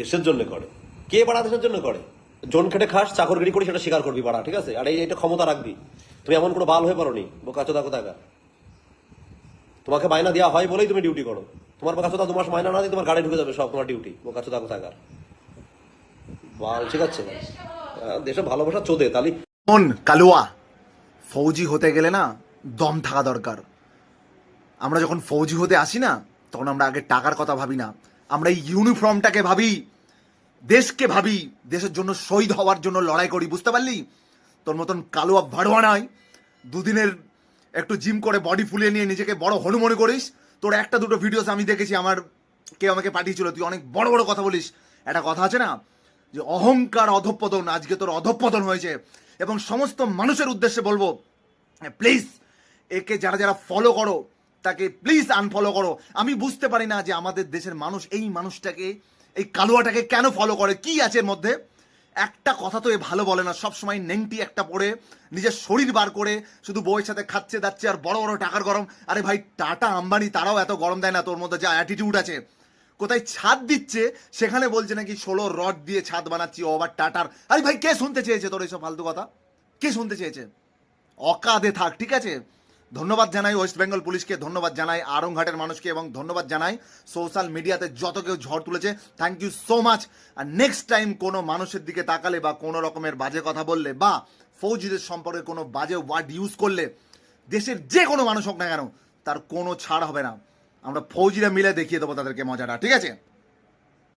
দেশের জন্য করে। কে বাড়া দেশের জন্য করে? জন খেটে খাস চাকর চাকরগিরি করি সেটা স্বীকার করবি বাড়া, ঠিক আছে? আর এটা ক্ষমতা রাখবি। তুমি এমন কোনো বাল হয়ে পারোনি বোকা চোদা কোথাকা তোমাকে মাইনা দেওয়া হয় বলেই তুমি ডিউটি করো। তোমার বোকা চোদা দু মাস মাইনা না দিয়ে তোমার গাড়ি ঢুকে যাবে, সব তোমার ডিউটি বোকা চোদা কোথাকার? বাল, ঠিক আছে? দেশে ভালোবাসা চোদে, তালি। মন কালুয়া, ফৌজি হতে গেলে না দম থাকা দরকার। আমরা যখন ফৌজি হতে আসি না, তখন আমরা আগে টাকার কথা ভাবি না। আমরা এই ইউনিফর্মটাকে ভাবি, দেশকে ভাবি, দেশের জন্য শহীদ হওয়ার জন্য লড়াই করি, বুঝতে পারলি? তোর মতন কালুয়া ভাড়োয়া নয় দুদিনের একটু জিম করে বডি ফুলিয়ে নিয়ে নিজেকে বড় হনুমনে করিস। তোর একটা দুটো ভিডিওস আমি দেখেছি, আমার কেউ আমাকে পাঠিয়েছিল, তুই অনেক বড় বড় কথা বলিস। একটা কথা আছে না? যে অহংকার অধঃপতন, আজকে তোর অধঃপতন হয়েছে। এবং সমস্ত মানুষের উদ্দেশ্যে বলব প্লিজ একে যারা যারা ফলো করো তাকে প্লিজ আনফলো করো। আমি বুঝতে পারি না যে আমাদের দেশের মানুষ এই মানুষটাকে, এই কালুয়াটাকে কেন ফলো করে? কি আছে এর মধ্যে? একটা কথা তো এ ভালো বলে না, সবসময় নেংটি একটা পরে, নিজের শরীর বার করে, শুধু বউয়ের সাথে খাচ্ছে, দাচ্ছে আর বড় বড় টাকার গরম। আরে ভাই, টাটা আম্বানি, তারাও এত গরম দেয় না, তোর মধ্যে যা অ্যাটিটিউড আছে। কোথায় ছাদ দিচ্ছে, সেখানে বলছে নাকি, ষোলো রড দিয়ে ছাদ বানাচ্ছি, ও টাটার। আরে ভাই, কে শুনতে চেয়েছে তোর এইসব ফালতু কথা? কে শুনতে চেয়েছে? অকাদে থাক, ঠিক আছে? ধন্যবাদ জানাই ওয়েস্ট বেঙ্গল পুলিশকে, ধন্যবাদ জানাই আরংঘাটের মানুষকে এবং ধন্যবাদ জানাই সোশ্যাল মিডিয়াতে যত কেউ ঝড় তুলেছে। থ্যাংক ইউ সো মাচ আর নেক্সট টাইম কোনো মানুষের দিকে তাকালে বা কোনো রকমের বাজে কথা বললে বা ফৌজিদের সম্পর্কে কোনো বাজে ওয়ার্ড ইউজ করলে দেশের যে কোনো মানুষ হোক না কেন তার কোনো ছাড় হবে না। আমরা ফৌজিরা মিলে দেখিয়ে দেবো তাদেরকে মজাটা, ঠিক আছে?